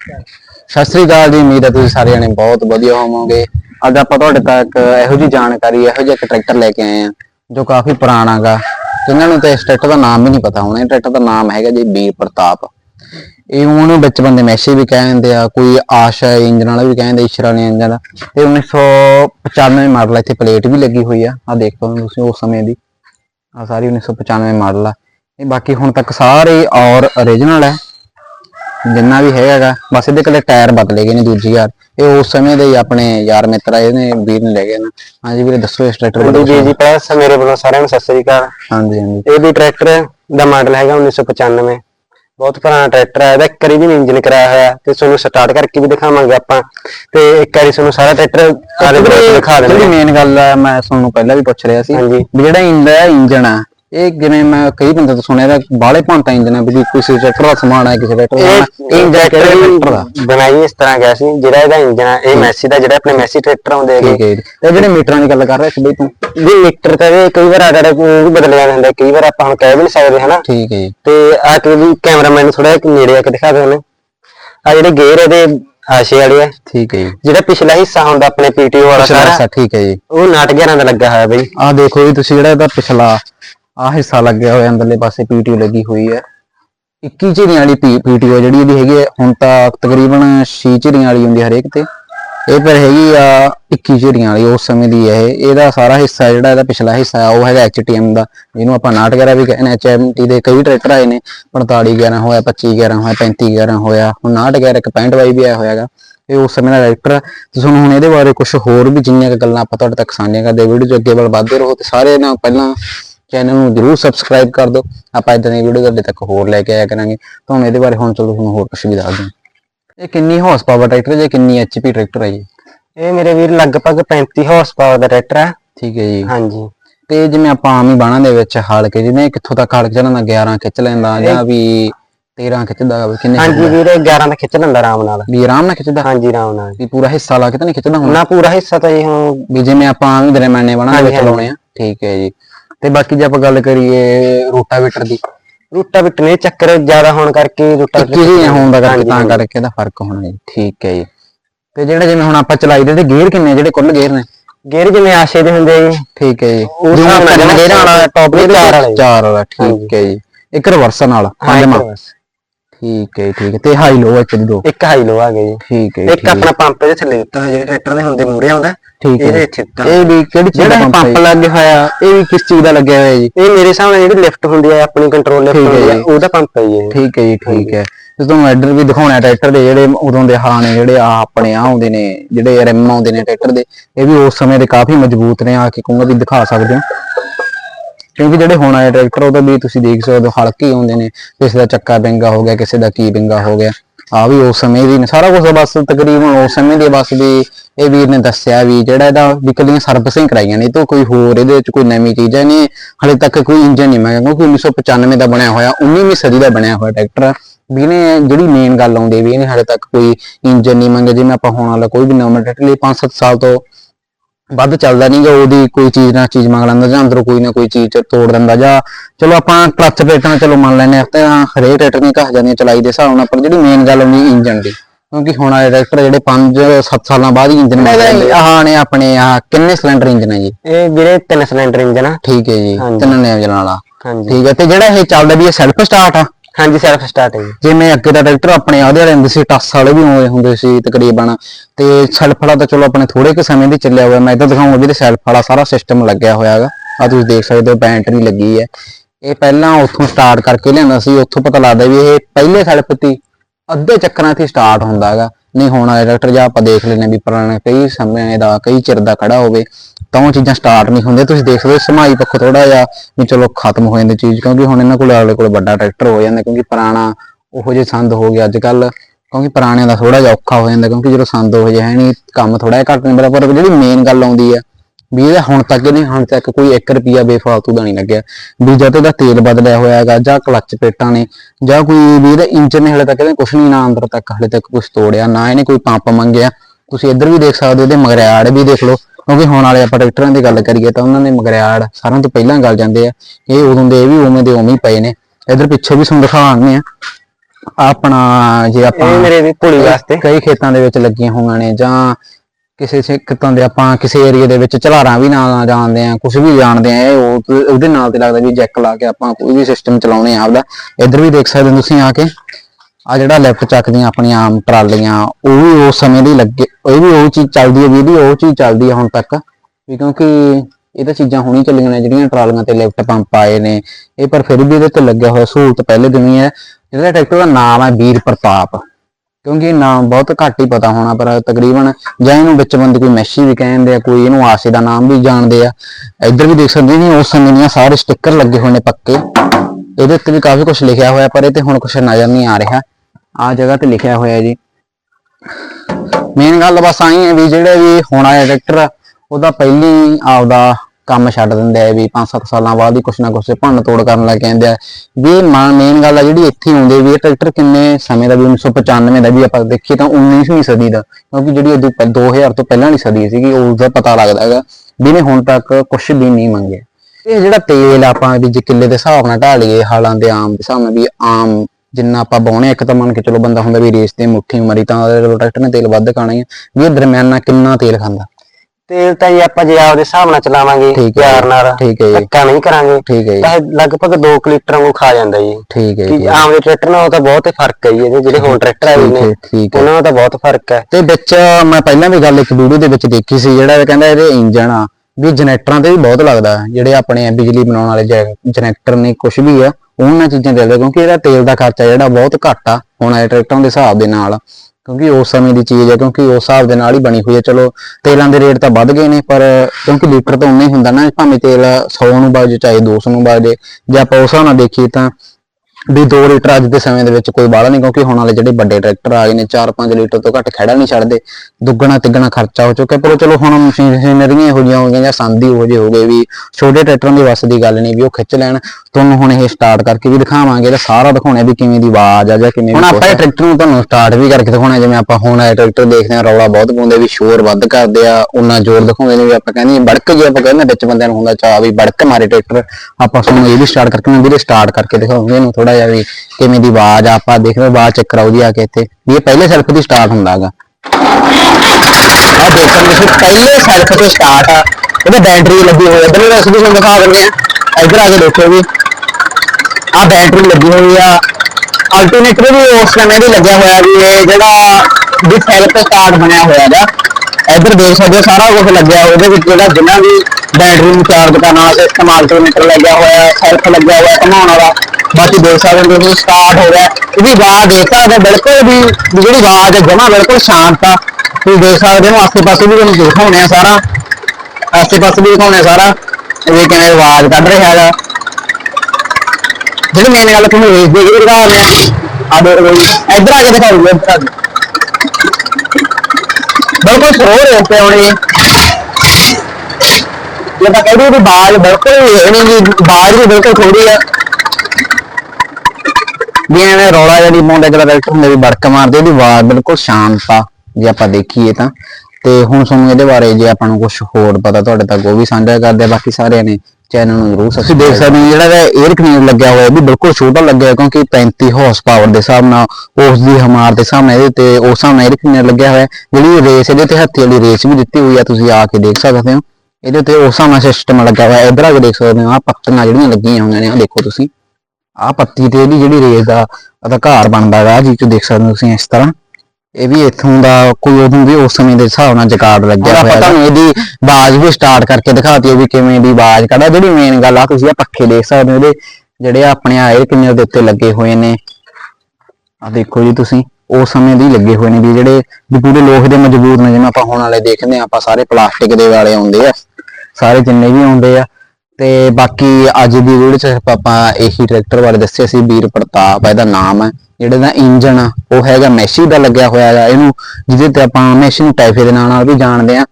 ਸਤਿ ਸ੍ਰੀ ਅਕਾਲ ਜੀ, ਉਮੀਦ ਹੈ ਤੁਸੀਂ ਸਾਰੇ ਜਣੇ ਬਹੁਤ ਵਧੀਆ ਹੋਵੋਗੇ। ਅੱਜ ਆਪਾਂ ਤੁਹਾਡੇ ਤੱਕ ਇਹੋ ਜੀ ਜਾਣਕਾਰੀ, ਇਹੋ ਜਿਹਾ ਇੱਕ ਟਰੈਕਟਰ ਲੈ ਕੇ ਆਏ ਆ ਜੋ ਕਾਫੀ ਪੁਰਾਣਾ ਗਾ, ਜਿਨ੍ਹਾਂ ਨੂੰ ਤਾਂ ਇਸ ਟਰੈਕਟਰ ਦਾ ਨਾਮ ਵੀ ਨਹੀਂ ਪਤਾ ਹੋਣਾ। ਇਹ ਟਰੈਕਟਰ ਦਾ ਨਾਮ ਹੈਗਾ ਜੀ ਵੀਰ ਪ੍ਰਤਾਪ। ਇਹ ਉਹਨੂੰ ਵਿੱਚ ਬੰਦੇ ਮੈਸ਼ੇ ਵੀ ਕਹਿੰਦੇ ਆ, ਕੋਈ ਆਸ਼ਾ ਇੰਜਨ ਵਾਲਾ ਵੀ ਕਹਿੰਦੇ ਇਸ਼ਰਾ ਨੇ ਇੰਜਨ ਤੇ 1995 ਮਾਡਲ ਇੱਥੇ ਪਲੇਟ ਵੀ ਲੱਗੀ ਹੋਈ ਆ। ਆ ਦੇਖੋ ਤੁਸੀਂ ਉਸ ਸਮੇਂ ਦੀ। ਆ ਸਾਰੀ 1995 ਮਾਡਲ ਆ। ਇਹ ਬਾਕੀ ਹੁਣ ਤੱਕ ਸਾਰੇ ਔਰ origignal ਹੈ ਜਿੰਨਾ ਵੀ ਹੈਗਾ ਬਸ ਇਹਦੇ ਕੋਲੇ ਟਾਇਰ ਬਦਲੇ ਗਏ ਨੇ ਦੂਜੀ ਯਾਰ। ਇਹ ਉਸ ਸਮੇਂ ਦੇ ਹੀ ਆਪਣੇ ਯਾਰ ਮਿੱਤਰ ਆ ਇਹਨੇ ਵੀਰ ਨੇ ਲੈ ਗਏ ਨਾ। ਹਾਂਜੀ ਵੀਰੇ ਦੱਸੋ ਇਸ ਟਰੈਕਟਰ ਬਾਰੇ। ਜੀ ਜੀ ਪਲੱਸ ਮੇਰੇ ਵੱਲੋਂ ਸਾਰਿਆਂ ਨੂੰ ਸਤਿ ਸ੍ਰੀ ਅਕਾਲ। ਹਾਂਜੀ ਹਾਂਜੀ। ਇਹ ਵੀ ਟਰੈਕਟਰ ਦਾ ਮਾਡਲ ਹੈਗਾ 1995 ਬਹੁਤ ਪੁਰਾਣਾ ਟਰੈਕਟਰ ਹੈ ਇਹਦਾ ਇੱਕ ਵਾਰੀ ਵੀ ਇੰਜਨ ਕਰਾਇਆ ਹੋਇਆ। ਤੇ ਤੁਹਾਨੂੰ ਸਟਾਰਟ ਕਰਕੇ ਵੀ ਦਿਖਾਵਾਂਗੇ ਆਪਾਂ। ਤੇ ਇੱਕ ਵਾਰੀ ਤੁਹਾਨੂੰ ਸਾਰਾ ਟਰੈਕਟਰ ਆਲੇ ਦਿਖਾ ਜਿਹੜੀ ਦਿੰਦੇ ਮੇਨ ਗੱਲ ਆ ਮੈਂ ਤੁਹਾਨੂੰ ਪਹਿਲਾਂ ਵੀ ਪੁੱਛ ਰਿਹਾ ਸੀ। ਵੀ ਜਿਹੜਾ ਇੰਦਾ ਹੈ ਇੰਜਨ ਆ ਇਹ ਜਿਵੇਂ ਮੈਂ ਕਈ ਬੰਦੇ ਤੋਂ ਸੁਣਿਆ ਦਾ ਬਾਲੇ ਭਾਂਤਾ ਇੰਜਨ ਆ ਵੀ ਕਿਸੇ ਟਰੈਕਟਰ ਦਾ ਸਮਾਨ ਹੈ ਕਿਸੇ ਟਰੈਕਟਰ ਦਾ ਇਹ ਟਰੈਕਟਰ ਦਾ ਬਣਾਈ ਇਸ ਤਰ੍ਹਾਂ ਗਿਆ ਸੀ ਜਿਹੜਾ ਇਹਦਾ ਇੰਜਨ ਹੈ ਇਹ ਮੈਸੀ ਦਾ ਜਿਹੜਾ ਆਪਣੇ ਮੈਸੀ ਟਰੈਕਟਰ ਆਉਂਦੇ ਹੈਗੇ। ਹੈ। ਤੇ ਜਿਹੜੇ ਮੀਟਰਾਂ ਦੀ ਗੱਲ ਕਰ ਰਿਹਾ ਸੀ ਬਈ ਤੂੰ। ਵੀ ਮੀਟਰ ਤਾਂ ਇਹ ਕਈ ਵਾਰ ਆਡਾ ਉਹ ਵੀ ਬਦਲ ਜਾਂਦੇ ਹੁੰਦੇ ਕਈ ਵਾਰ ਆਪਾਂ ਹੁਣ ਕਹਿ ਵੀ ਨਹੀਂ ਸਕਦੇ ਹਨਾ? ਠੀਕ ਹੈ ਤੇ ਆ ਕੇ ਵੀ ਕੈਮਰਾਮੈਨ ਨੂੰ ਥੋੜਾ ਜਿਹਾ ਨੇੜੇ ਆ ਕੇ ਦਿਖਾ ਦਿਓ ਆ ਜਿਹੜੇ ਗੇਅਰ ਇਹਦੇ ਆਸ਼ੇ ਵਾਲੇ ਆ। ਠੀਕ ਹੈ ਜਿਹੜਾ ਪਿਛਲਾ ਹਿੱਸਾ ਹੁੰਦਾ ਆਪਣੇ ਪੀਟੀਓ ਵਾਲਾ ਸਾਰਾ ਠੀਕ ਹੈ ਜੀ। ਉਹ 911 ਦਾ ਲੱਗਾ ਹੋਇਆ ਬਈ। ਆਹ ਦੇਖੋ ਜੀ ਤੁਸੀਂ ਜਿਹੜਾ ਇਹਦਾ ਪਿਛਲਾ ਆਹ ਹਿੱਸਾ ਲੱਗਿਆ ਹੋਇਆ ਅੰਦਰਲੇ ਪਾਸੇ ਪੀਟੀਓ ਲੱਗੀ ਹੋਈ ਹੈ। 21 ਝਿਰੀਆਂ ਵਾਲੀ ਪੀਟੀਓ ਜਿਹੜੀ ਇਹਦੀ ਹੈਗੀ ਹੈ, ਹੁਣ ਤਾਂ ਤਕਰੀਬਨ 6 ਝਿਰੀਆਂ ਵਾਲੀ ਹੁੰਦੀ ਹਰੇਕ ਤੇ। ਇਹ ਪਰ ਹੈਗੀ ਆ 21 ਝਿਰੀਆਂ ਵਾਲੀ ਉਸ ਸਮੇਂ ਦੀ ਹੈ ਇਹ। ਇਹਦਾ ਸਾਰਾ ਹਿੱਸਾ ਜਿਹੜਾ ਇਹਦਾ ਪਿਛਲਾ ਹਿੱਸਾ ਆ ਉਹ ਹੈਗਾ HTM ਦਾ ਜਿਹਨੂੰ ਆਪਾਂ 911 ਵੀ ਕਹਿੰਦੇ HMT ਦੇ ਕਈ ਟਰੈਕਟਰ ਆਏ ਨੇ 45 11 ਹੋਇਆ 25 11 ਹੋਇਆ 35 11 ਹੋਇਆ ਹੁਣ 911 ਇੱਕ 65 ਵਾਈ ਵੀ ਆਇਆ ਹੋਇਆਗਾ ਇਹ ਉਸ ਸਮੇਂ ਦਾ ਟਰੈਕਟਰ ਆ। ਤੇ ਤੁਹਾਨੂੰ ਹੁਣ ਇਹਦੇ ਬਾਰੇ ਕੁਝ ਹੋਰ ਵੀ ਜਿੰਨੀਆਂ ਗੱਲਾਂ ਆਪਾਂ ਤੁਹਾਡੇ ਤੱਕ ਸਾਂਝੀਆਂ ਕਰਦੇ ਵੀਡੀਓ ਚ ਅੱਗੇ ਵੱਲ ਵਧਦੇ ਰਹੋ ਤੇ ਸਾਰੇ ਨਾਲ ਪਹਿਲਾਂ ਚੈਨਲ ਨੂੰ ਜਰੂਰ ਸਬਸਕ੍ਰਾਈਬ ਕਰ ਦਿਓ। ਆਪਾਂ ਇਦਾਂ ਦੀ ਵੀਡੀਓ ਤੁਹਾਡੇ ਤੱਕ ਹੋਰ ਲੈ ਕੇ ਆਇਆ ਕਰਾਂਗੇ। ਤੁਹਾਨੂੰ ਇਹਦੇ ਬਾਰੇ ਹੁਣ ਚਲੋ ਤੁਹਾਨੂੰ ਹੋਰ ਕੁਝ ਵੀ ਦੱਸ ਦਿਆਂ। ਇਹ ਕਿੰਨੀ ਹਾਰਸ ਪਾਵਰ ਟਰੈਕਟਰ ਹੈ ਜਾਂ ਕਿੰਨੀ ਐਚਪੀ ਟਰੈਕਟਰ ਹੈ ਜੀ? ਇਹ ਮੇਰੇ ਵੀਰ ਲਗਭਗ 35 ਹਾਰਸ ਪਾਵਰ ਦਾ ਟਰੈਕਟਰ ਹੈ। ਠੀਕ ਹੈ ਜੀ। ਹਾਂਜੀ। ਤੇ ਜਿਵੇਂ ਆਪਾਂ ਆਮ ਹੀ ਬਾਣਾ ਦੇ ਵਿੱਚ ਹਾਲ ਕੇ ਜਿਵੇਂ ਕਿੱਥੋਂ ਤੱਕ ਹਾਲ ਕੇ ਚੱਲਦਾ 11 ਖਿੱਚ ਲੈਂਦਾ ਜਾਂ ਵੀ 13 ਖਿੱਚਦਾ ਕਿੰਨੇ ਹਾਂਜੀ ਵੀਰ ਇਹ 11 ਦਾ ਖਿੱਚ ਲੈਂਦਾ ਆਰਾਮ ਨਾਲ। ਵੀ ਆਰਾਮ ਨਾਲ ਖਿੱਚਦਾ? ਹਾਂਜੀ ਆਰਾਮ ਨਾਲ। ਵੀ ਪੂਰਾ ਹਿੱਸਾ ਲਾ ਕੇ ਤਾਂ ਨਹੀਂ ਖਿੱਚਦਾ ਹੁਣ? ਨਾ ਪੂਰਾ ਹਿੱਸਾ ਤਾਂ ਇਹ ਹੁਣ ਵੀ ਜਿਵੇਂ ਆਪਾਂ ਆਮ ਹੀ ਦਰਮਿਆਨੇ ਬਾਣਾ ਦੇ ਵਿੱਚ ਹਾਂਜੀ, ਲਾਉਣੇ ਆ। ਠੀਕ ਹੈ ਜੀ। ਤੇ ਬਾਕੀ ਜੇ ਆਪਾਂ ਗੱਲ ਕਰੀਏ ਰੋਟਾਵੇਟਰ ਦੀ ਰੂਟਾ ਬਿਟ ਨੇ ਚੱਕਰ ਜ਼ਿਆਦਾ ਹੋਣ ਕਰਕੇ ਰੂਟਾ ਕੀ ਹੀ ਹੋਣ ਦਾ ਕਰਕੇ ਤਾਂ ਕਰਕੇ ਇਹਦਾ ਫ਼ਰਕ ਹੋਣਾ ਜੀ ਠੀਕ ਹੈ ਜੀ। ਤੇ ਜਿਹੜੇ ਜਿਵੇਂ ਹੁਣ ਆਪਾਂ ਚਲਾਈਦੇ ਤੇ ਗੇਅਰ ਕਿੰਨੇ ਜਿਹੜੇ ਕੁੱਲ ਗੇਅਰ ਨੇ? ਗੇਅਰ ਜਿਵੇਂ ਆਸ਼ੇ ਦੇ ਹੁੰਦੇ ਜੀ। ਠੀਕ ਹੈ ਜੀ। ਉਸ ਹਿਸਾਬ ਨਾਲ ਗੇਅਰ ਵਾਲਾ ਟੌਪ ਇਹ ਚਾਰ ਵਾਲਾ। ਚਾਰ ਵਾਲਾ ਠੀਕ ਹੈ ਜੀ। ਇੱਕ ਰਿਵਰਸ ਨਾਲ ਹਾਂ, ਪੰਜਵਾਂ। ਠੀਕ ਹੈ ਠੀਕ ਹੈ। ਤੇ ਹਾਈ ਲੋ ਇੱਕ ਦੀ ਦੋ। ਇੱਕ ਹਾਈ ਲੋ ਆ ਗਏ ਜੀ। ਠੀਕ ਹੈ ਇੱਕ ਆਪਣਾ ਪੰਪ ਇਹਦੇ ਥੱਲੇ ਦਿੱਤਾ ਹੋਇਆ ਜਿਹੜੇ ਟਰੈਕਟਰ ਦੇ ਹੁੰਦੇ ਮੂਰੇ ਆਉਂਦਾ। ਠੀਕ ਹੈ ਇਹਦੇ ਦਿੱਤਾ ਇਹ ਵੀ ਕਿਹੜੀ ਚੀਜ਼ ਦਾ ਜਿਹੜਾ ਪੰਪ ਲੱਗਿਆ ਹੋਇਆ ਇਹ ਵੀ ਕਿਸ ਚੀਜ਼ ਦਾ ਲੱਗਿਆ ਹੋਇਆ ਜੀ? ਇਹ ਮੇਰੇ ਸਾਹਮਣੇ ਜਿਹੜੀ ਲਿਫਟ ਹੁੰਦੀ ਹੈ ਆਪਣੀ ਕੰਟਰੋਲ ਲਿਫਟ ਹੈ ਹੁੰਦੀ ਹੈ। ਉਹਦਾ ਪੰਪ ਹੈ ਜੀ ਠੀਕ ਹੈ ਜੀ ਠੀਕ ਹੈ। ਤੇ ਤੁਹਾਨੂੰ ਐਡਰ ਵੀ ਦਿਖਾਉਣਾ ਟਰੈਕਟਰ ਦੇ ਜਿਹੜੇ ਉਦੋਂ ਦੇ ਹਾਂ ਨੇ ਜਿਹੜੇ ਆ ਆਪਣੇ ਆ ਆਉਂਦੇ ਨੇ ਜਿਹੜੇ ਰਿਮ ਆਉਂਦੇ ਨੇ ਟਰੈਕਟਰ ਦੇ ਇਹ ਵੀ ਉਸ ਸਮੇਂ ਦੇ ਕਾਫੀ ਮਜ਼ਬੂਤ ਨੇ ਆ ਕੇ ਕਹੂੰਗਾ ਵੀ ਦਿਖਾ ਸਕਦੇ ਹੋ। ਕਿਉਂਕਿ ਜਿਹੜੇ ਹੁਣ ਆਏ ਟਰੈਕਟਰ ਉਹ ਤਾਂ ਵੀ ਤੁਸੀਂ ਦੇਖ ਸਕਦੇ ਹੋ ਹਲਕੇ ਹੀ ਆਉਂਦੇ ਨੇ ਕਿਸੇ ਦਾ ਚੱਕਾ ਬਿੰਗਾ ਹੋ ਗਿਆ ਕਿਸੇ ਦਾ ਕੀ ਬਿੰਗਾ ਹੋ ਗਿਆ। ਆ ਵੀ ਉਸ ਸਮੇਂ ਦੀ ਨੇ, ਸਾਰਾ ਕੁਝ ਬਸ ਤਕਰੀਬਨ ਉਸ ਸਮੇਂ ਦੇ ਬਸ ਵੀ ਇਹ ਵੀਰ ਨੇ ਦੱਸਿਆ ਵੀ ਜਿਹੜਾ ਇਹਦਾ ਵੀ ਕੱਲੀਆਂ ਸਰਵਿਸਿੰਗ ਕਰਾਈਆਂ ਨੇ ਤੋਂ ਕੋਈ ਹੋਰ ਇਹਦੇ ਵਿੱਚ ਕੋਈ ਨਵੀਂ ਚੀਜ਼ ਹੈ ਨਹੀਂ, ਹਲੇ ਤੱਕ ਕੋਈ ਇੰਜਨ ਨਹੀਂ ਮੈਂ ਕਿਉਂਕਿ 1995 ਦਾ ਬਣਿਆ ਹੋਇਆ 19ਵੀਂ ਸਦੀ ਦਾ ਬਣਿਆ ਹੋਇਆ ਟਰੈਕਟਰ। ਵੀ ਇਹਨੇ ਜਿਹੜੀ ਮੇਨ ਗੱਲ ਆਉਂਦੀ ਵੀ ਇਹਨੇ ਹਲੇ ਤੱਕ ਕੋਈ ਇੰਜਨ ਨਹੀਂ ਮੰਗਿਆ ਜਿਵੇਂ ਆਪਾਂ ਹੁਣ ਵਾਲਾ ਕੋਈ ਵੀ ਨਵਾਂ ਟਰੈਕਟਰ ਲਈ 5-7 ਸਾਲ ਤੋਂ ਵੱਧ ਚੱਲਦਾ ਨਹੀਂਗਾ ਉਹਦੀ ਕੋਈ ਚੀਜ਼ ਨਾਲ ਚੀਜ਼ ਮੰਗ ਲੈਂਦਾ ਜਾਂ ਅੰਦਰੋਂ ਕੋਈ ਨਾ ਕੋਈ ਚੀਜ਼ ਤੋੜ ਦਿੰਦਾ ਜਾਂ ਚਲੋ ਆਪਾਂ ਕਲਚ ਪਲੇਟਾਂ ਚਲੋ ਮੰਨ ਲੈਂਦੇ ਆ ਤੇ ਹਰੇਕ ਟਰੈਕਟਰ ਦੀਆਂ ਕਹਾ ਜਾਂਦੀਆਂ ਚਲਾਈ ਦੇ ਹਿਸਾਬ ਨਾਲ ਪਰ ਜਿਹੜੀ ਮੇਨ ਗੱਲ ਆਉਂਦੀ ਇੰਜਨ ਦੀ ਕਿਉਂਕਿ ਹੁਣ ਵਾਲੇ ਟਰੈਕਟਰ ਜਿਹੜੇ 5-7 ਸਾਲਾਂ ਬਾਅਦ ਹੀ ਇੰਜਨ ਮੰਗਦੇ ਆਹ ਨੇ ਆਪਣੇ ਆਹ ਕਿੰਨੇ ਸਿਲੰਡਰ ਇੰਜਨ ਹੈ ਜੀ? ਇਹ ਵੀਰੇ ਤਿੰਨ ਸਿਲੰਡਰ ਇੰਜਨ ਆ। ਠੀਕ ਹੈ ਜੀ। ਤਿੰਨ ਨੇ ਇੰਜਨ ਵਾਲਾ। ਠੀਕ ਹੈ ਤੇ ਜਿਹੜਾ ਇਹ ਚੱਲਦਾ ਵੀ ਇਹ ਸੈਲਫ ਸਟਾਰਟ ਆ ਹਾਂਜੀ ਸੈਲਫ ਸਟਾਰਟ ਹੈ ਜੀ ਜਿਵੇਂ ਅੱਗੇ ਦਾ ਟਰੈਕਟਰ ਆਪਣੇ ਆਦੇ ਵਾਲੇ ਹੁੰਦੇ ਸੀ, ਟੱਸ ਵਾਲੇ ਵੀ ਹੋਏ ਹੁੰਦੇ ਸੀ ਤਕਰੀਬਨ। ਤੇ ਸੈਲਫ ਵਾਲਾ ਤਾਂ ਚਲੋ ਆਪਣੇ ਥੋੜੇ ਕੁ ਸਮੇਂ ਦੀ ਚੱਲਿਆ ਹੋਇਆ, ਮੈਂ ਇੱਧਰ ਦਿਖਾਉਂਗਾ ਵੀ ਤੇ ਸੈਲਫ ਵਾਲਾ ਸਾਰਾ ਸਿਸਟਮ ਲੱਗਿਆ ਹੋਇਆ ਹੈਗਾ। ਆ ਤੁਸੀਂ ਦੇਖ ਸਕਦੇ ਹੋ ਬੈਟਰੀ ਲੱਗੀ ਹੈ। ਇਹ ਪਹਿਲਾਂ ਉੱਥੋਂ ਸਟਾਰਟ ਕਰਕੇ ਲਿਆਂਦਾ ਸੀ, ਉੱਥੋਂ ਪਤਾ ਲੱਗਦਾ ਵੀ ਇਹ ਪਹਿਲੇ ਸੈਲਫ ਤੇ ਅੱਧੇ ਚੱਕਰਾਂ ਤੇ ਸਟਾਰਟ ਹੁੰਦਾ ਹੈਗਾ। ਨਹੀਂ, ਹੁਣ ਵਾਲੇ ਟਰੈਕਟਰ ਜਾਂ ਆਪਾਂ ਦੇਖ ਲੈਨੇ ਵੀ ਪੁਰਾਣੇ ਕਈ ਸਮੇਂ ਦਾ, ਕਈ ਚਿਰ ਦਾ ਖੜਾ ਹੋਵੇ। ਤਾਂ ਉਹ ਚੀਜ਼ਾਂ ਸਟਾਰਟ ਨਹੀਂ ਹੁੰਦੀਆਂ। ਤੁਸੀਂ ਦੇਖਦੇ ਹੋ ਸਮਾਈ ਪੱਖੋਂ ਥੋੜਾ ਜਿਹਾ ਵੀ ਚਲੋ ਖਤਮ ਹੋ ਜਾਂਦੀ ਚੀਜ਼, ਕਿਉਂਕਿ ਹੁਣ ਇਹਨਾਂ ਕੋਲ ਅਗਲੇ ਕੋਲ ਵੱਡਾ ਟਰੈਕਟਰ ਹੋ ਜਾਂਦਾ, ਕਿਉਂਕਿ ਪੁਰਾਣਾ ਉਹੋ ਜਿਹੇ ਸੰਦ ਹੋ ਗਿਆ ਅੱਜ ਕੱਲ ਕਿਉਂਕਿ ਪੁਰਾਣਿਆਂ ਦਾ ਥੋੜਾ ਜਿਹਾ ਔਖਾ ਹੋ ਜਾਂਦਾ, ਕਿਉਂਕਿ ਜਦੋਂ ਸੰਦ ਉਹੋ ਜਿਹੇ ਹੈ ਨਹੀਂ, ਕੰਮ ਥੋੜਾ ਜਿਹਾ ਘੱਟ ਨਹੀਂ ਪਰ ਜਿਹੜੀ ਮੇਨ ਗੱਲ ਆਉਂਦੀ ਹੈ ਵੀ ਇਹਦਾ ਹੁਣ ਤੱਕ ਨਹੀਂ ਹੁਣ ਤੱਕ ਕੋਈ 1 ਰੁਪਿਆ ਬੇਫਾਲਤੂ ਦਾ ਨਹੀਂ ਲੱਗਿਆ। ਵੀ ਜਦ ਇਹਦਾ ਤੇਲ ਬਦਲਿਆ ਹੋਇਆ ਹੈਗਾ, ਜਾਂ ਕਲੱਚ ਪੇਟਾਂ ਨੇ, ਜਾਂ ਕੋਈ ਵੀ ਇਹਦਾ ਇੰਜਨ ਨੇ ਹਲੇ ਤੱਕ ਇਹਨੇ ਕੁਝ ਨਹੀਂ, ਨਾ ਅੰਦਰ ਤੱਕ ਹਲੇ ਤੱਕ ਕੁਝ ਤੋੜਿਆ, ਨਾ ਇਹਨੇ ਕੋਈ ਪੰਪ ਮੰਗਿਆ। ਤੁਸੀਂ ਇੱਧਰ ਵੀ ਦੇਖ ਸਕਦੇ ਹੋ, ਇਹਦੇ ਮਗਰਿਆੜ ਵੀ ਦੇਖ ਲਓ। ਕਿਉਂਕਿ ਹੁਣ ਵਾਲੇ ਆਪਾਂ ਟਰੈਕਟਰਾਂ ਦੀ ਗੱਲ ਕਰੀਏ ਤਾਂ ਉਹਨਾਂ ਦੇ ਮਗਰਿਆੜ ਸਾਰਿਆਂ ਤੋਂ ਪਹਿਲਾਂ ਗੱਲ ਜਾਂਦੇ ਆ ਇਹ ਉਦੋਂ ਦੇ ਇਹ ਵੀ ਉਵੇਂ ਦੇ ਉਵੇਂ ਹੀ ਪਏ ਨੇ। ਇੱਧਰ ਪਿੱਛੇ ਵੀ ਤੁਹਾਨੂੰ ਦਿਖਾਉਂਦੇ ਆ। ਆਪਣਾ ਜੇ ਆਪਾਂ ਇਹ ਮੇਰੇ ਵੀ ਪੁਲੀ ਵਾਸਤੇ। ਕਈ ਖੇਤਾਂ ਦੇ ਵਿੱਚ ਲੱਗੀਆਂ ਹੋਈਆਂ ਨੇ ਜਾਂ ਕਿਸੇ ਖੇਤਾਂ ਦੇ ਆਪਾਂ ਕਿਸੇ ਏਰੀਆ ਦੇ ਵਿੱਚ ਝਲਾਰਾਂ ਵੀ ਨਾਲ ਜਾਣਦੇ ਆ ਕੁਝ ਵੀ ਜਾਣਦੇ ਆ ਇਹ ਉਹ- ਉਹਦੇ ਨਾਲ ਤੇ ਲੱਗਦਾ ਵੀ ਜੈਕ ਲਾ ਕੇ ਆਪਾਂ ਕੋਈ ਵੀ ਸਿਸਟਮ ਚਲਾਉਣੇ ਆ ਆਪਦਾ। ਇੱਧਰ ਵੀ ਦੇਖ ਸਕਦੇ ਹੋ ਤੁਸੀਂ ਆ ਕੇ। ਆ ਜਿਹੜਾ ਲਿਫਟ ਚੱਕਦੀਆਂ ਆਪਣੀਆਂ ਆਮ ਟਰਾਲੀਆਂ, ਉਹ ਵੀ ਉਸ ਸਮੇਂ ਦੀ ਲੱਗੇ, ਇਹ ਵੀ ਉਹ ਚੀਜ਼ ਚੱਲਦੀ ਹੈ ਵੀ ਉਹ ਚੀਜ਼ ਚੱਲਦੀ ਹੈ ਹੁਣ ਤੱਕ। ਵੀ ਕਿਉਂਕਿ ਇਹ ਤਾਂ ਚੀਜ਼ਾਂ ਹੁਣੀ ਚੱਲੀਆਂ ਨੇ, ਜਿਹੜੀਆਂ ਟਰਾਲੀਆਂ ਤੇ ਲਿਫਟ ਪੰਪ ਆਏ ਨੇ, ਇਹ ਪਰ ਫਿਰ ਵੀ ਇਹਦੇ ਤੇ ਲੱਗਿਆ ਹੋਇਆ ਸਹੂਲਤ ਪਹਿਲੇ ਦਿਨ ਹੀ ਹੈ ਜਿਹੜਾ ਟਰੈਕਟਰ ਦਾ ਨਾਮ ਹੈ ਵੀਰ ਪ੍ਰਤਾਪ। ਕਿਉਂਕਿ ਨਾਮ ਬਹੁਤ ਘੱਟ ਹੀ ਪਤਾ ਹੋਣਾ, ਪਰ ਤਕਰੀਬਨ ਜਾਂ ਇਹਨੂੰ ਵਿੱਚ ਬੰਦੇ ਕੋਈ ਮੈਸ਼ੀ ਵੀ ਕਹਿੰਦੇ ਆ, ਕੋਈ ਇਹਨੂੰ ਆਸੇ ਦਾ ਨਾਮ ਵੀ ਜਾਣਦੇ ਆ। ਇੱਧਰ ਵੀ ਦੇਖ ਸਕਦੇ ਨੇ ਉਸ ਸਮੇਂ ਦੀਆਂ ਸਾਰੇ ਸਟicker ਲੱਗੇ ਹੋਏ ਨੇ ਪੱਕੇ। ਇਹਦੇ ਉੱਤੇ ਵੀ ਕਾਫੀ ਕੁਝ ਲਿਖਿਆ ਹੋਇਆ, ਪਰ ਇਹ ਤੇ ਹੁਣ ਕੁਝ ਨਜ਼ਰ ਨਹੀਂ ਆ ਰਿਹਾ। ਆ ਜਗ੍ਹਾ ਤੇ ਲਿਖਿਆ ਹੋਇਆ ਜੀ। ਮੇਨ ਗੱਲ ਬਸ ਆਈ ਹੈ ਵੀ ਜਿਹੜੇ ਵੀ ਹੋਣਾ ਆਇਆ ਟਰੈਕਟਰ ਉਹਦਾ ਪਹਿਲੀ ਆਪਦਾ ਕੰਮ ਛੱਡ ਦਿੰਦੇ ਆ ਵੀ 5-7 ਸਾਲਾਂ ਬਾਅਦ ਹੀ ਕੁਛ ਨਾ ਕੁਛ ਭੰਨ ਤੋੜ ਕਰਨ ਲੱਗ ਜਾਂਦੇ ਆ। ਵੀ ਮੇਨ ਗੱਲ ਆ ਜਿਹੜੀ ਇੱਥੇ ਆਉਂਦੇ ਵੀ ਇਹ ਟਰੈਕਟਰ ਕਿੰਨੇ ਸਮੇਂ ਦਾ ਵੀ 1995 ਦਾ ਵੀ ਆਪਾਂ ਦੇਖੀਏ ਤਾਂ 19ਵੀਂ ਸਦੀ ਦਾ, ਕਿਉਂਕਿ ਜਿਹੜੀ ਉਹ ਪਹਿ- 2000 ਤੋਂ ਪਹਿਲਾਂ ਦੀ ਸਦੀ ਸੀਗੀ ਉਸ ਦਾ ਪਤਾ ਲੱਗਦਾ ਹੈਗਾ ਵੀ ਨੇ ਹੁਣ ਤੱਕ ਕੁਛ ਵੀ ਨਹੀਂ ਮੰਗਿਆ। ਇਹ ਜਿਹੜਾ ਤੇਲ ਆਪਾਂ ਵੀ ਜੇ ਕਿੱਲੇ ਦੇ ਹਿਸਾਬ ਨਾਲ ਢਾਲੀਏ ਹਾਲਾਂ ਦੇ ਆਮ ਦੇ ਹਿਸਾਬ ਨਾਲ ਵੀ ਆਮ ਜਿੰਨਾ ਆਪਾਂ ਬਾਉਣੇ ਇੱਕ ਤਾਂ ਮੰਨ ਕੇ ਚਲੋ ਬੰਦਾ ਹੁੰਦਾ ਵੀ ਰੇਸ ਤੇ ਮੁੱਠੀ ਮਰੀ ਤਾਂ ਉਹਦੇ ਟਰੈਕਟਰ ਨੇ ਤੇਲ ਵੱਧ ਖਾਣਾ ਹੀ ਆ ਵੀ ਇਹ ਦਰਮਿਆਨਾ ਕਿੰਨਾ ਤੇਲ ਖਾਂਦਾ? ਤੇਲ ਤਾਂ ਜੀ ਆਪਾਂ ਜੇ ਆਪਦੇ ਹਿਸਾਬ ਨਾਲ ਚਲਾਵਾਂਗੇ ਪਿਆਰ ਨਾਲ ਠੀਕ ਹੈ ਜੀ। ਧੱਕਾ ਨਹੀਂ ਕਰਾਂਗੇ ਠੀਕ ਹੈ ਜੀ। ਤਾਂ ਇਹ ਲਗਭਗ 2 ਲੀਟਰ ਵਾਂਗੂ ਖਾ ਜਾਂਦਾ ਜੀ। ਠੀਕ ਹੈ ਜੀ। ਆਮ ਦੇ ਟਰੈਕਟਰ ਨਾਲੋਂ ਤਾਂ ਬਹੁਤ ਫ਼ਰਕ ਹੈ ਜੀ ਇਹਦੇ ਜਿਹੜੇ ਹੁਣ ਟਰੈਕਟਰ ਆਏ ਨੇ ਉਹਨਾਂ ਤਾਂ ਬਹੁਤ ਫ਼ਰਕ ਹੈ। ਤੇ ਵਿੱਚ ਮੈਂ ਪਹਿਲਾਂ ਵੀ ਗੱਲ ਇੱਕ ਵੀਡੀਓ ਦੇ ਵਿੱਚ ਦੇਖੀ ਸੀ ਜਿਹੜਾ ਇਹ ਕਹਿੰਦਾ ਇਹਦੇ ਇੰਜਣ ਆ ਵੀ ਜਨਰੇਟਰਾਂ ਤੇ ਵੀ ਬਹੁਤ ਲੱਗਦਾ, ਜਿਹੜੇ ਆਪਣੇ ਬਿਜਲੀ ਬਣਾਉਣ ਵਾਲੇ ਜਨਰੇਟਰ ਨੇ ਕੁਝ ਵੀ ਆ, ਉਹਨਾਂ ਚੀਜ਼ਾਂ ਤੇ ਲੱਗਦਾ ਕਿਉਂਕਿ ਇਹਦਾ ਤੇਲ ਦਾ ਖਰਚਾ ਜਿਹੜਾ ਬਹੁਤ ਘੱਟ ਆ, ਹੁਣ ਇਹ ਟਰੈਕਟਰਾਂ ਦੇ ਹਿਸਾਬ ਦੇ ਨਾਲ, ਕਿਉਂਕਿ ਉਸ ਸਮੇਂ ਦੀ ਚੀਜ਼ ਹੈ ਕਿਉਂਕਿ ਉਸ ਹਿਸਾਬ ਦੇ ਨਾਲ ਹੀ ਬਣੀ ਹੋਈ ਹੈ ਚਲੋ ਤੇਲਾਂ ਦੇ ਰੇਟ ਤਾਂ ਵੱਧ ਗਏ ਨੇ, ਪਰ ਕਿਉਂਕਿ ਲੀਟਰ ਤਾਂ ਉਨਾ ਹੀ ਹੁੰਦਾ ਨਾ, ਭਾਵੇਂ ਤੇਲ 100 ਨੂੰ ਵਜੇ ਚਾਹੇ 200 ਨੂੰ ਵਜੇ ਜੇ ਆਪਾਂ ਉਸ ਹਿਸਾਬ ਨਾਲ ਦੇਖੀਏ ਤਾਂ ਵੀ 2 ਲੀਟਰ ਅੱਜ ਦੇ ਸਮੇਂ ਦੇ ਵਿੱਚ ਕੋਈ ਬਾਹਲਾ ਨਹੀਂ ਕਿਉਂਕਿ ਹੁਣ ਵਾਲੇ ਜਿਹੜੇ ਵੱਡੇ ਟਰੈਕਟਰ ਆ ਗਏ ਨੇ 4-5 ਲੀਟਰ ਤੋਂ ਘੱਟ ਖੜਾ ਨਹੀਂ ਛੱਡਦੇ ਦੁੱਗਣਾ ਤਿੱਗਣਾ ਖਰਚਾ ਹੋ ਚੁੱਕਿਆ। ਪਰ ਚਲੋ ਹੁਣ ਮਸ਼ੀਨਰੀਆਂ ਇਹੋ ਜਿਹੀਆਂ ਹੋ ਗਈਆਂ ਜਾਂ ਸੰਦ ਹੀ ਜਿਹੇ ਹੋ ਗਏ ਵੀ ਛੋਟੇ ਟਰੈਕਟਰਾਂ ਦੀ ਵੱਸ ਦੀ ਗੱਲ ਨਹੀਂ ਵੀ ਉਹ ਖਿੱਚ ਲੈਣ। ਤੁਹਾਨੂੰ ਹੁਣ ਇਹ ਸਟਾਰਟ ਕਰਕੇ ਵੀ ਦਿਖਾਵਾਂਗੇ ਤੇ ਸਾਰਾ ਦਿਖਾਉਣਾ ਵੀ ਕਿਵੇਂ ਦੀ ਆਵਾਜ਼ ਆ ਜਾਂ ਕਿਵੇਂ ਹੁਣ ਆਪਾਂ ਇਹ ਟਰੈਕਟਰ ਨੂੰ ਤੁਹਾਨੂੰ ਸਟਾਰਟ ਵੀ ਕਰਕੇ ਦਿਖਾਉਣਾ ਜਿਵੇਂ ਆਪਾਂ ਹੁਣ ਇਹ ਟਰੈਕਟਰ ਦੇਖਦੇ ਆ ਰੌਲਾ ਬਹੁਤ ਪਾਉਂਦੇ ਵੀ ਸ਼ੋਰ ਵੱਧ ਕਰਦੇ ਆ ਉਹਨਾਂ ਜ਼ੋਰ ਦਿਖਾਉਂਦੇ ਨੇ ਵੀ ਆਪਾਂ ਕਹਿੰਦੇ ਬੜਕ ਜੇ ਆਪਾਂ ਕਹਿੰਦੇ ਵਿੱਚ ਬੰਦਿਆਂ ਨੂੰ ਹੁੰਦਾ ਚਾਹ ਵੀ ਬੜਕ ਮਾਰੇ ਟਰੈਕਟਰ। ਆਪਾਂ ਤੁਹਾਨੂੰ ਇਹ ਵੀ ਸਟਾਰਟ ਕਰਕੇ ਮੈਂ ਵੀਰੇ ਸਟਾਰਟ ਕਰਕੇ ਦਿਖਾਉਂਗੇ ਇਹਨੂੰ ਥੋੜਾ ਜਿਹਾ ਵੀ ਕਿਵੇਂ ਦੀ ਆਵਾਜ਼ ਆ, ਆਪਾਂ ਦੇਖਦੇ ਆਵਾਜ਼ ਚੈੱਕ ਕਰਾਓ ਜੀ ਆ ਕੇ ਇੱਥੇ, ਵੀ ਇਹ ਪਹਿਲੇ ਸੈਲਫ ਦੀ ਸਟਾਰਟ ਹੁੰਦਾ ਆ ਦੇਖਣ ਤੁਸੀਂ ਪਹਿਲੇ ਸੈਲਫ ਤੋਂ ਸਟਾਰਟ ਆ, ਇਹਦੇ ਬੈਟਰੀ ਲੱਗੀ ਹੋਈ ਹੈ ਇਧਰ ਅਸੀਂ ਤੁਹਾਨੂੰ ਦਿਖਾ ਦਿੰਦੇ ਆ ਇਧਰ ਆ ਕੇ ਦੇਖੋ ਵੀ ਆ ਬੈਟਰੀ ਲੱਗੀ ਹੋਈ ਆ। ਅਲਟਰਨੇਟਰ ਵੀ ਉਸ ਸਮੇਂ ਦੀ ਲੱਗਿਆ ਹੋਇਆ ਵੀ ਇਹ ਜਿਹੜਾ ਵੀ ਸੈਲਫ ਸਟਾਰਟ ਬਣਿਆ ਹੋਇਆ ਹੈਗਾ ਇਧਰ ਦੇਖ ਸਕਦੇ ਹੋ, ਸਾਰਾ ਕੁਝ ਲੱਗਿਆ, ਉਹਦੇ ਵਿੱਚ ਜਿਹੜਾ ਜਿੰਨਾ ਵੀ ਬੈਟਰੀ ਨੂੰ ਚਾਰਜ ਕਰਨ ਵਾਲਾ ਸਿਸਟਮ ਅਲਟਰਨੇਟਰ ਲੱਗਿਆ ਹੋਇਆ ਸੈਲਫ ਲੱਗਿਆ ਹੋਇਆ ਘਮਾਉਣ ਵਾਲਾ। ਬਾਕੀ ਦੇਖ ਸਕਦੇ ਹੋ ਸਟਾਰਟ ਹੋ ਗਿਆ ਇਹਦੀ ਆਵਾਜ਼ ਦੇਖ ਸਕਦੇ ਬਿਲਕੁਲ ਵੀ ਜਿਹੜੀ ਆਵਾਜ਼ ਹੈ ਜਮਾ ਬਿਲਕੁਲ ਸ਼ਾਂਤ ਆ। ਤੁਸੀਂ ਦੇਖ ਸਕਦੇ ਹੋ ਆਸੇ ਪਾਸੇ ਵੀ ਤੁਹਾਨੂੰ ਦਿਖਾਉਣੇ ਆ ਸਾਰਾ। ਆਸੇ ਪਾਸੇ ਵੀ ਦਿਖਾਉਣੇ ਸਾਰਾ। ਇਹ ਕਿਵੇਂ ਆਵਾਜ਼ ਕੱਢ ਰਿਹਾ ਹੈਗਾ। ਜਿਹੜੀ ਮੇਨ ਗੱਲ ਤੁਹਾਨੂੰ ਵੇਚ ਦੇ ਕੇ ਦਿਖਾਉਂਦੇ ਆ। ਆ ਦੇਖੋ ਇੱਧਰ ਆ ਕੇ ਦਿਖਾਓ ਇੱਧਰ ਆ ਕੇ। ਬਿਲਕੁਲ ਸਰੋਰ ਹੋ ਪਏ ਹੋਣੇ ਇਹ ਤਾਂ ਕਹਿੰਦੇ ਵੀ ਬਾਜ ਬਿਲਕੁਲ ਨਹੀਂ ਜੀ ਬਾਜ ਵੀ ਬਿਲਕੁਲ ਥੋੜੀ ਆ ਵੀ ਐਵੇਂ ਰੌਲਾ ਜਿਹਾ ਨਹੀਂ ਪਾਉਂਦਾ ਜਿਹੜਾ ਡਾਇਰੈਕਟਰ ਹੁੰਦੇ ਵੀ ਬੜਕ ਮਾਰਦੇ ਇਹਦੀ ਆਵਾਜ਼ ਬਿਲਕੁਲ ਸ਼ਾਂਤ ਆ ਜੇ ਆਪਾਂ ਦੇਖੀਏ ਤਾਂ ਤੇ ਹੁਣ ਤੁਹਾਨੂੰ ਇਹਦੇ ਬਾਰੇ ਜੇ ਆਪਾਂ ਨੂੰ ਕੁਝ ਹੋਰ ਪਤਾ ਤੁਹਾਡੇ ਤੱਕ ਉਹ ਵੀ ਸਾਂਝਾ ਕਰਦੇ ਬਾਕੀ ਸਾਰਿਆਂ ਨੇ ਚੈਨਲ ਨੂੰ ਜ਼ਰੂਰ ਤੁਸੀਂ ਦੇਖ ਸਕਦੇ ਹੋ ਜਿਹੜਾ 에ਅਰ ਕਲੀਨਰ ਲੱਗਿਆ ਹੋਇਆ ਇਹ ਵੀ ਬਿਲਕੁਲ ਛੋਟਾ ਲੱਗਿਆ ਕਿਉਂਕਿ 35 ਹਾਰਸ ਪਾਵਰ ਦੇ ਹਿਸਾਬ ਨਾਲ ਉਸ ਦੀ ਹਮਾਰ ਦੇ ਹਿਸਾਬ ਨਾਲ ਇਹਦੇ ਤੇ ਉਸ ਹਿਸਾਬ ਨਾਲ 에ਅਰ ਕਲੀਨਰ ਲੱਗਿਆ ਹੋਇਆ। ਜਿਹੜੀ ਰੇਸ ਇਹਦੇ ਤੇ ਹੱਥੀ ਵਾਲੀ ਰੇਸ ਵੀ ਦਿੱਤੀ ਹੋਈ ਆ ਤੁਸੀਂ ਆ ਕੇ ਦੇਖ ਸਕਦੇ ਹੋ ਇਹਦੇ ਤੇ ਉਸ ਨਾਲ ਸਿਸਟਮ ਲੱਗਿਆ ਹੋਇਆ ਇਧਰ ਆ ਕੇ ਦੇਖ ਸਕਦੇ ਹੋ ਆ ਪੱਤੀਆਂ ਜਿਹੜੀਆਂ ਲੱਗੀਆਂ ਹੋਈਆਂ ਨੇ ਆ ਦੇਖੋ ਤੁਸੀਂ। ਆ ਪੱਤੀ ਤੇ ਇਹਦੀ ਜਿਹੜੀ ਰੇਸ ਦਾ ਅਧਿਕਾਰ ਬਣਦਾ ਹੈਗਾ ਜੀ ਤੁਸੀਂ ਦੇਖ ਸਕਦੇ ਹੋ ਤੁਸੀਂ ਇਸ ਤਰ੍ਹਾਂ। ਇਹ ਵੀ ਇੱਥੋਂ ਦਾ ਕੋਈ ਉਦੋਂ ਵੀ ਉਸ ਸਮੇਂ ਦੇ ਹਿਸਾਬ ਨਾਲ ਜਕਾਰਡ ਲੱਗਿਆ ਹੋਇਆ ਹੈ ਤੁਹਾਨੂੰ ਇਹਦੀ ਆਵਾਜ਼ ਵੀ ਸਟਾਰਟ ਕਰਕੇ ਦਿਖਾਤੀ ਵੀ ਕਿਵੇਂ ਦੀ ਆਵਾਜ਼ ਕੱਢਦਾ ਜਿਹੜੀ ਮੇਨ ਗੱਲ ਆ ਤੁਸੀਂ ਆ ਪੱਖੇ ਦੇਖ ਸਕਦੇ ਹੋ ਇਹਦੇ ਜਿਹੜੇ ਆਪਣੇ ਆਏ ਕਿੰਨੇ ਦੇ ਉੱਤੇ ਲੱਗੇ ਹੋਏ ਨੇ। ਆ ਦੇਖੋ ਜੀ ਤੁਸੀਂ ਉਸ ਸਮੇਂ ਦੇ ਲੱਗੇ ਹੋਏ ਨੇ ਵੀ ਜਿਹੜੇ ਪੂਰੇ ਲੋਹੇ ਦੇ ਮਜ਼ਬੂਤ ਨੇ ਜਿਵੇਂ ਆਪਾਂ ਹੁਣ ਵਾਲੇ ਦੇਖਦੇ ਆ ਆਪਾਂ ਸਾਰੇ ਪਲਾਸਟਿਕ ਦੇ ਵਾਲੇ ਆਉਂਦੇ ਆ। ਸਾਰੇ ਜਿੰਨੇ ਵੀ ਆਉਂਦੇ ਆ। ਤੇ ਬਾਕੀ ਅੱਜ ਦੀ ਵੀਡੀਓ ਚ ਆਪਾਂ ਇਹੀ ਟਰੈਕਟਰ ਬਾਰੇ ਦੱਸਿਆ ਸੀ, ਵੀਰ ਪ੍ਰਤਾਪ ਇਹਦਾ ਨਾਮ ਹੈ ਜਿਹੜੇ ਦਾ ਇੰਜਨ ਆ, ਉਹ ਹੈਗਾ ਮੈਸ਼ੀ ਦਾ ਲੱਗਿਆ ਹੋਇਆ ਹੈਗਾ ਇਹਨੂੰ ਜਿਹਦੇ ਤੇ ਆਪਾਂ ਮੈਸ਼ੀ ਨੂੰ ਟਾਈਫੇ ਦੇ ਨਾਂ ਨਾਲ ਵੀ ਜਾਣਦੇ ਆ।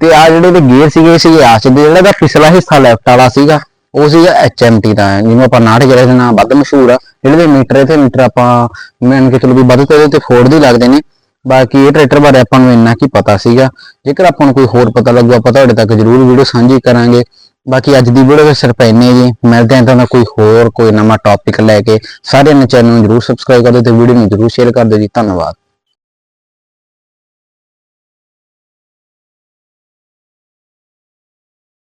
ਤੇ ਆ ਜਿਹੜੇ ਦੇ ਗੇਅਰ ਸੀਗੇ, ਇਹ ਸੀਗੇ ਆਸ ਦੇ। ਜਿਹੜਾ ਦਾ ਪਿਛਲਾ ਹਿੱਸਾ ਲੈਫਟ ਵਾਲਾ ਸੀਗਾ, ਉਹ ਸੀਗਾ HMT ਦਾ, ਜਿਹਨੂੰ ਆਪਾਂ ਨਾਟ ਜਿਹੜੇ ਦੇ ਨਾਂ ਵੱਧ ਮਸ਼ਹੂਰ ਆ। ਜਿਹੜੇ ਦੇ ਮੀਟਰ ਤੇ ਮੀਟਰ ਆਪਾਂ ਮੰਨ ਕੇ ਚਲੋ ਵੀ ਵੱਧ ਤੋਂ ਇਹਦੇ ਤੇ ਫੋਰਡ ਦੇ ਲੱਗਦੇ ਨੇ। ਬਾਕੀ ਇਹ ਟਰੈਕਟਰ ਬਾਰੇ ਆਪਾਂ ਨੂੰ ਇੰਨਾ ਕੀ ਪਤਾ ਸੀਗਾ। ਜੇਕਰ ਆਪਾਂ ਨੂੰ ਕੋਈ ਹੋਰ ਪਤਾ ਲੱਗੂ, ਆਪਾਂ ਤੁਹਾਡੇ ਤੱਕ ਜ਼ਰੂਰ ਵੀਡੀਓ ਸਾਂਝੀ ਕਰਾਂਗੇ। ਬਾਕੀ ਅੱਜ ਦੀ ਵੀਡੀਓ ਵਿੱਚ ਸਿਰਫ ਇੰਨੇ ਜੀ। ਮਿਲਦੇ ਹਾਂ ਤਾਂ ਕੋਈ ਹੋਰ, ਕੋਈ ਨਵਾਂ ਟੌਪਿਕ ਲੈ ਕੇ। ਸਾਰੇ ਨੇ ਚੈਨਲ ਨੂੰ ਜਰੂਰ ਸਬਸਕ੍ਰਾਈਬ ਕਰ ਦਿਓ ਤੇ ਵੀਡੀਓ ਨੂੰ ਜਰੂਰ ਸ਼ੇਅਰ ਕਰ ਦਿਓ ਜੀ। ਧੰਨਵਾਦ।